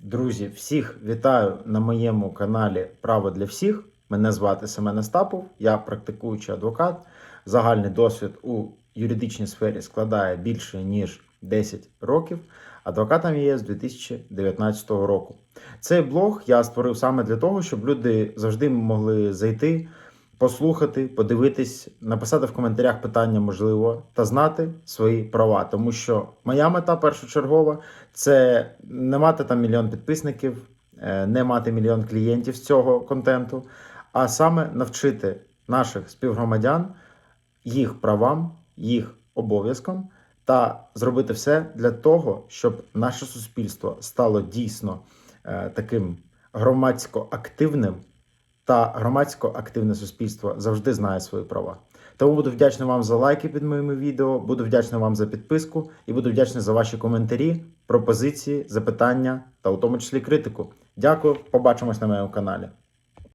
Друзі, всіх вітаю на моєму каналі Право для всіх. Мене звати Семен Остапов, я практикуючий адвокат. Загальний досвід у юридичній сфері складає більше ніж 10 років. Адвокатом є з 2019 року. Цей блог я створив саме для того, щоб люди завжди могли зайти, послухати, подивитись, написати в коментарях питання, можливо, та знати свої права. Тому що моя мета першочергова це не мати там мільйон підписників, е, не мати мільйон клієнтів з цього контенту, а саме навчити наших співгромадян їх правам, їх обов'язкам та зробити все для того, щоб наше суспільство стало дійсно е, таким громадсько активним, та громадсько активне суспільство завжди знає свої права. Тому буду вдячний вам за лайки під моїми відео, буду вдячний вам за підписку і буду вдячний за ваші коментарі, пропозиції, запитання та у тому числі критику. Дякую, побачимось на моєму каналі.